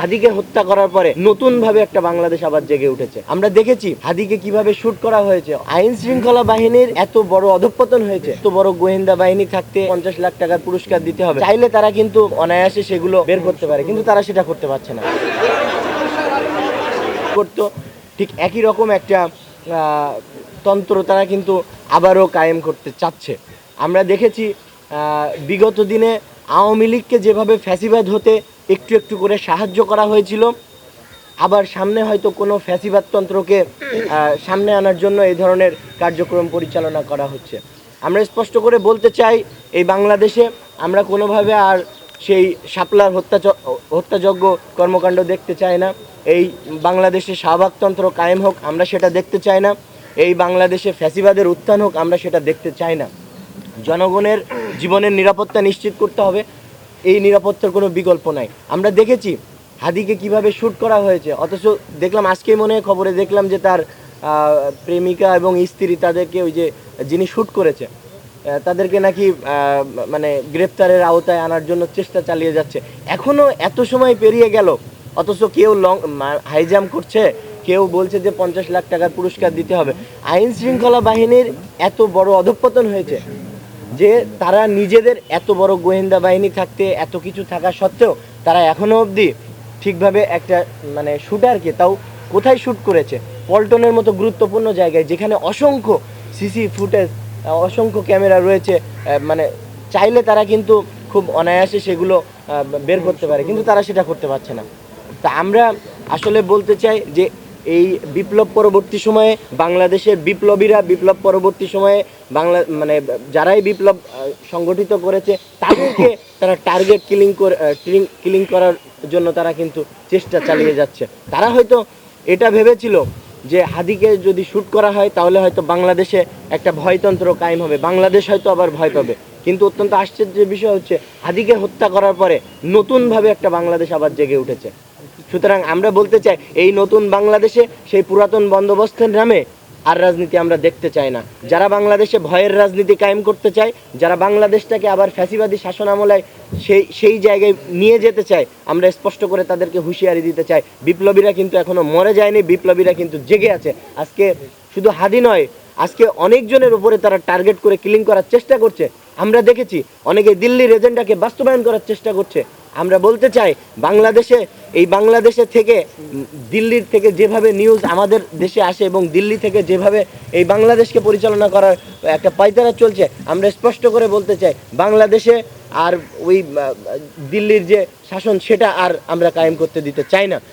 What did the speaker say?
হাদিকে হত্যা করার পরে নতুন ভাবে একটা বাংলাদেশ আবার জেগে উঠেছে। আমরা দেখেছি হাদিকে কীভাবে শুট করা হয়েছে। আইন শৃঙ্খলা বাহিনীর এত বড় অধঃপতন হয়েছে। এত বড় গোয়েন্দা বাহিনী থাকতে পঞ্চাশ লাখ টাকার পুরস্কার দিতে হবে। চাইলে তারা কিন্তু অনায়াসে সেগুলো বের করতে পারে, কিন্তু তারা সেটা করতে পারছে না। করতো, ঠিক একই রকম একটা তন্ত্র তারা কিন্তু আবারও কায়েম করতে চাচ্ছে। আমরা দেখেছি বিগত দিনে আওয়ামী লীগকে যেভাবে ফ্যাসিবাদ হতে একটু একটু করে সাহায্য করা হয়েছিল। আবার সামনে হয়তো কোনো ফ্যাসিবাদ তন্ত্রকে সামনে আনার জন্য এই ধরনের কার্যক্রম পরিচালনা করা হচ্ছে। আমরা স্পষ্ট করে বলতে চাই, এই বাংলাদেশে আমরা কোনোভাবে আর সেই শাপলার হত্যা হত্যাযজ্ঞ কর্মকাণ্ড দেখতে চাই না। এই বাংলাদেশে শাহবাগতন্ত্র কায়েম হোক, আমরা সেটা দেখতে চাই না। এই বাংলাদেশে ফ্যাসিবাদের উত্থান হোক, আমরা সেটা দেখতে চাই না। জনগণের জীবনের নিরাপত্তা নিশ্চিত করতে হবে। এই নিরাপত্তার কোনো বিকল্প নাই। আমরা দেখেছি হাদিকে কীভাবে শ্যুট করা হয়েছে। অথচ দেখলাম, আজকেই মনে হয় খবরে দেখলাম যে তার প্রেমিকা এবং স্ত্রী তাদেরকে ওই যে যিনি শ্যুট করেছে তাদেরকে নাকি মানে গ্রেপ্তারের আওতায় আনার জন্য চেষ্টা চালিয়ে যাচ্ছে। এখনও এত সময় পেরিয়ে গেল, অথচ কেউ লং হাই জাম্প করছে, কেউ বলছে যে পঞ্চাশ লাখ টাকার পুরস্কার দিতে হবে। আইন শৃঙ্খলা বাহিনীর এত বড় অধঃপতন হয়েছে যে তারা নিজেদের এত বড় গোয়েন্দা বাহিনী থাকতে, এত কিছু থাকা সত্ত্বেও তারা এখনও অবধি ঠিকভাবে একটা মানে শুটারকে তাও কোথায় শ্যুট করেছে? পল্টনের মতো গুরুত্বপূর্ণ জায়গায় যেখানে অসংখ্য সিসি ফুটেজ, অসংখ্য ক্যামেরা রয়েছে মানে চাইলে তারা কিন্তু খুব অনায়াসে সেগুলো বের করতে পারে, কিন্তু তারা সেটা করতে পারছে না। তা আমরা আসলে বলতে চাই যে এই বিপ্লব পরবর্তী সময়ে বাংলাদেশের বিপ্লবীরা বিপ্লব পরবর্তী সময়ে বাংলা মানে যারাই বিপ্লব সংগঠিত করেছে, তাদেরকে তারা টার্গেট কিলিং করে কিলিং করার জন্য তারা কিন্তু চেষ্টা চালিয়ে যাচ্ছে। তারা হয়তো এটা ভেবেছিল যে হাদিকে যদি শ্যুট করা হয়, তাহলে হয়তো বাংলাদেশে একটা ভয়তন্ত্র কায়েম হবে। বাংলাদেশ হয়তো আবার ভয় পাবে। কিন্তু অত্যন্ত আশ্চর্যের বিষয় হচ্ছে, হাদিকে হত্যা করার পরে নতুনভাবে একটা বাংলাদেশ আবার জেগে উঠেছে। সুতরাং আমরা বলতে চাই, এই নতুন বাংলাদেশে সেই পুরাতন বন্দোবস্তের নামে আর রাজনীতি আমরা দেখতে চাই না। যারা বাংলাদেশে ভয়ের রাজনীতি কায়েম করতে চায়, যারা বাংলাদেশটাকে আবার ফ্যাসিবাদী শাসন আমলায় সেই সেই জায়গায় নিয়ে যেতে চায়, আমরা স্পষ্ট করে তাদেরকে হুঁশিয়ারি দিতে চাই। বিপ্লবীরা কিন্তু এখনও মরে যায়নি, বিপ্লবীরা কিন্তু জেগে আছে। আজকে শুধু হাদি নয়, আজকে অনেকজনের উপরে তারা টার্গেট করে কিলিং করার চেষ্টা করছে। আমরা দেখেছি, অনেকে দিল্লির এজেন্ডাকে বাস্তবায়ন করার চেষ্টা করছে। আমরা বলতে চাই, বাংলাদেশে, এই বাংলাদেশে থেকে, দিল্লির থেকে যেভাবে নিউজ আমাদের দেশে আসে এবং দিল্লি থেকে যেভাবে এই বাংলাদেশকে পরিচালনা করার একটা পায়তারা চলছে, আমরা স্পষ্ট করে বলতে চাই, বাংলাদেশে আর ওই দিল্লির যে শাসন সেটা আর আমরা কায়েম করতে দিতে চাই না।